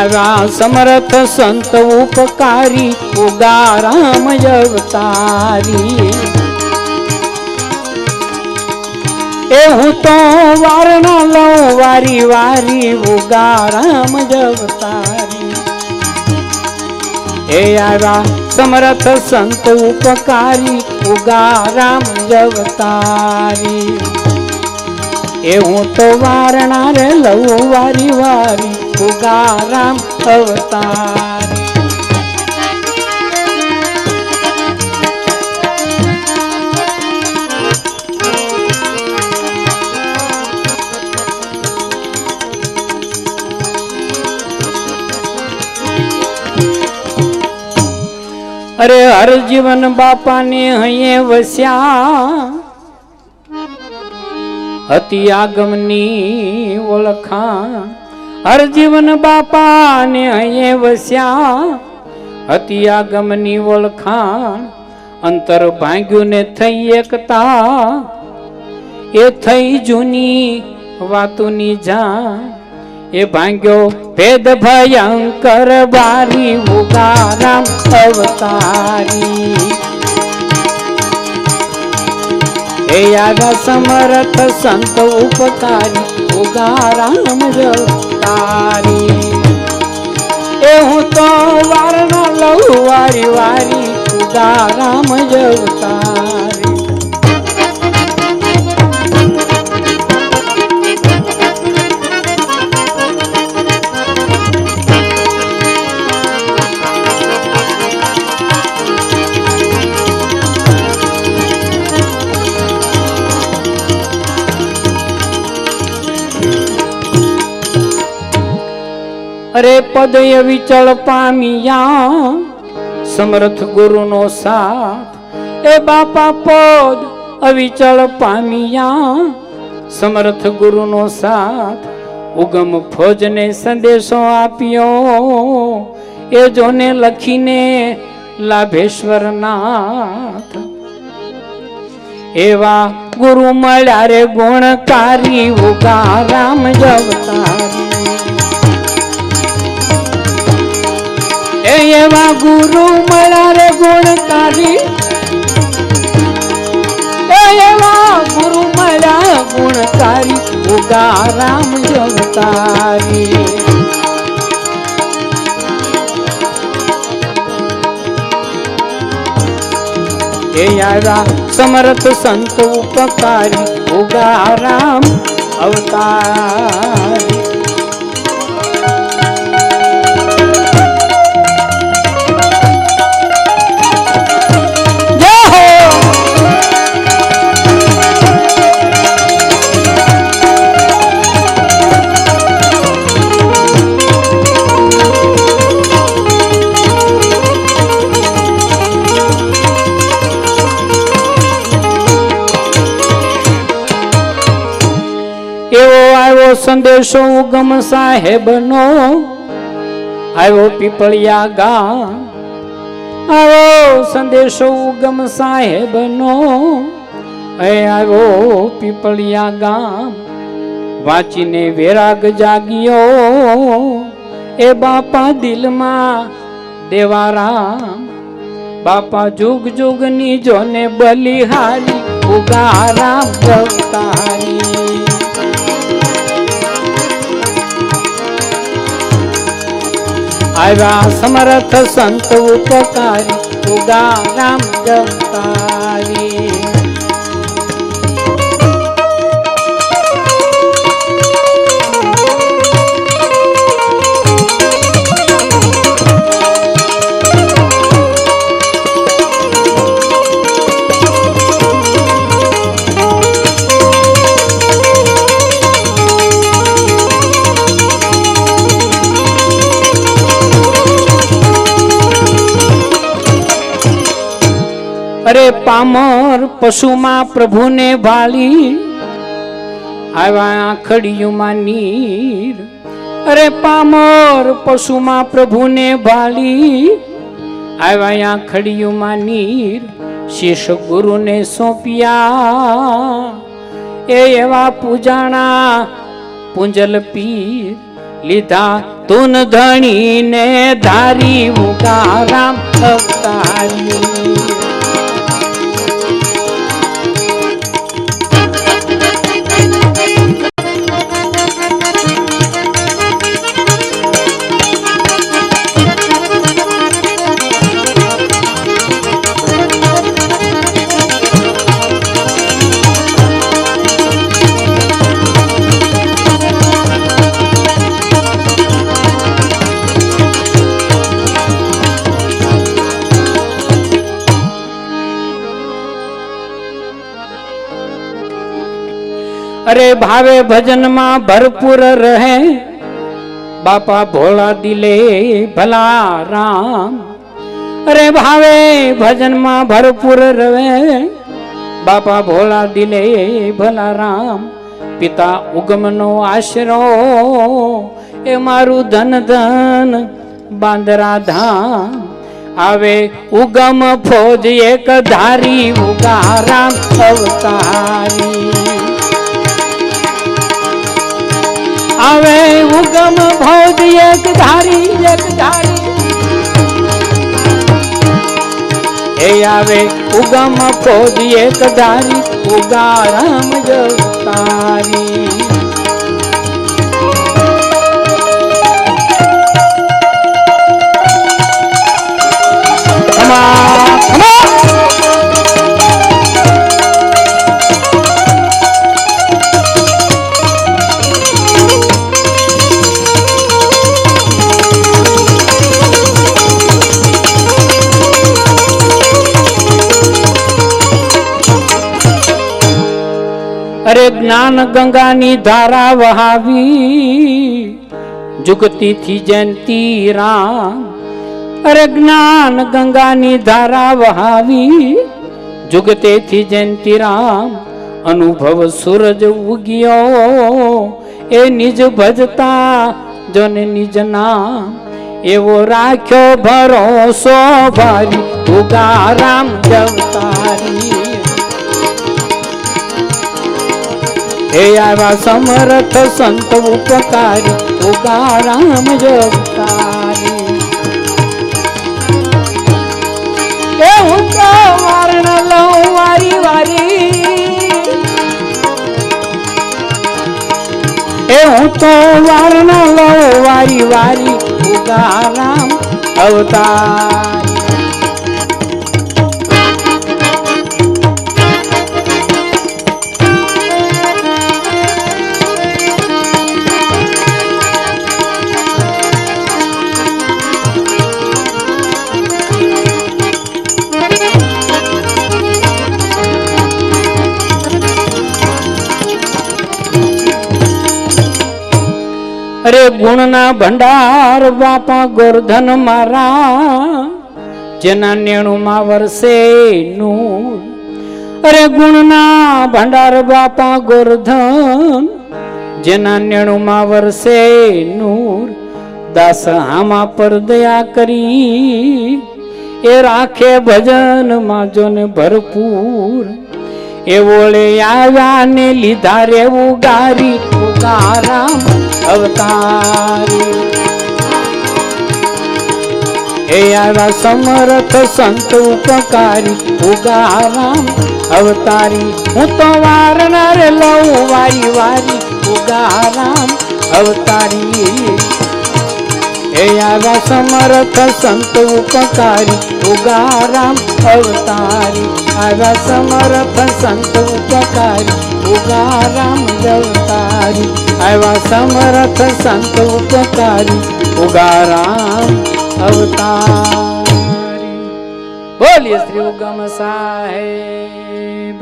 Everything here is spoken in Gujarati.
આવ્યા સમરથ સંત ઉપકારી ઉગારામ અવતારી. એ હું તો વારણા લઉં, વારી વારી ઉગારામ અવતારી. એ આવ્યા સમરથ સંત ઉપકારી ઉગારામ અવતારી. એ હું તો વારણા રે લઉં, વારી વારી ઉગારામ અવતાર. અરે હર બાપાને હૈયે વસ્યા. હતી આગમની ઓળખાણ હર જીવન બાપાને અહીંયા વસ્યા. હતી આગમની ઓળખાણ, અંતર ભાંગ્યું ને થઈ એકતા. એ થઈ જૂની વાતોની જાણ, એ ભાંગ્યો ભેદ ભયંકર બારી ઉગારામ અવતારી. એ યાદ સમર્થ સંત ઉપકારી ઉગારામ અવતારી એ હું તો વારના લઉં વારી વારી રામ અવતારી અરે પદય વિચળ પામિયા, સમર્થ ગુરુનો સાથ. એ બાપા પદ અવિચળ પામિયા, સમર્થ ગુરુનો સાથ. ઉગમ ફોજને સંદેશો આપ્યો, એ જોને લખીને લાભેશ્વર નાથ. એવા ગુરુ મળ્યા રે ગુણકારી ઉગારામ જવતારી. એવા ગુરુ મળ્યા રે ગુણકારી એવા ગુરુ મળ્યા ગુણકારી ઉગારામ જવતારી એ આવ્યા સમર્થ સંત ઉપકારી. ઉગારામ અવતારી. એવો આવ્યો સંદેશો ઉગમ સાહેબનો. આવ્યો પીપળિયા ગામ આવ્યો સંદેશો ઉગમ સાહેબનો. એ આવ્યો પીપળિયા ગામ વાંચીને વેરાગ જાગ્યો. એ બાપા દિલમાં દેવારામ બાપા જુગ જુગની જોને બલિહારી ઉગારામ ગવતારી આવ્યા સમર્થ સંત ઉપકારી ઉગારામ રામ અરે પામર પશુમાં પ્રભુને ભાળી આવ્યા આખડીયુમાં નીર. અરે પામર પશુમાં પ્રભુને ભાળી આવ્યા આખડીયુમાં નીર શીશ ગુરુને સોંપ્યા. એ એવા પૂજાણા પૂંજલ પીર લીધા. તુન ધણીને ધારી ઉગારામ અવતારી. અરે ભાવે ભજનમાં ભરપૂર રહે. બાપા ભોળા દિલે ભલા રામ. અરે ભાવે ભજનમાં ભરપૂર રહે. બાપા ભોળા દિલે ભલા રામ. પિતા ઉગમનો આશરો. એ મારું ધન ધન બાંદરા ધામ. આવે ઉગમ ફોજ એક ધારી ઉગારામ અવતારી. આવે ઉગમ ભોજ એક ધારી એક ધારી. એ આવે ઉગમ ભોજ એક ધારી ઉગારામ જવતારી. Come જ્ઞાન ગંગાની ધારા વહાવી. જુગતીથી જયંતી રામ. અરે જ્ઞાન ગંગાની ધારા વહાવી. જુગતેથી જયંતી રામ. અનુભવ સૂરજ ઉગ્યો. એ નિજ ભજતા જોને નિજ નામ. એવો રાખ્યો ભરોસો. ભારી ઉગારામ જવતારી હે આવા સમર્થ સંત ઉપકારી ઉગારામ જગતારી એ હું વર્ણ લઉં વારી વારી. એ હું તો વર્ણ લઉં વારી વારી ઉગારામ અવતારી. ગુણના ભંડાર બાપા ગોરધન મારા, જેના નેણુમાં વરસે નું અરે ગુણના ભંડાર બાપા ગોરધન, જેના નેણુમાં વરસે નૂર. દાસ હામા પર દયા કરી, એ રાખે ભજનમાં જોને ભરપૂર. એ ઓળે આવ્યા ને લીધા રે ઉગારી, ઉગારામ અવતારી. એ આવ્યા સમર્થ સંત ઉપકારી, ઉગારામ અવતારી. હું તો વારનાર લઉં વારી વારી, ઉગારામ અવતારી. એ આવ્યા સમર્થ સંત ઉપકારી, ઉગારામ અવતારી. આવ્યા સમર્થ સંત ઉપકારી, ઉગારામ અવતારી. આવ્યા સમર્થ સંત ઉપકારી, ઉગારામ અવતારી. બોલીએ શ્રી ઉગમ સાહેબ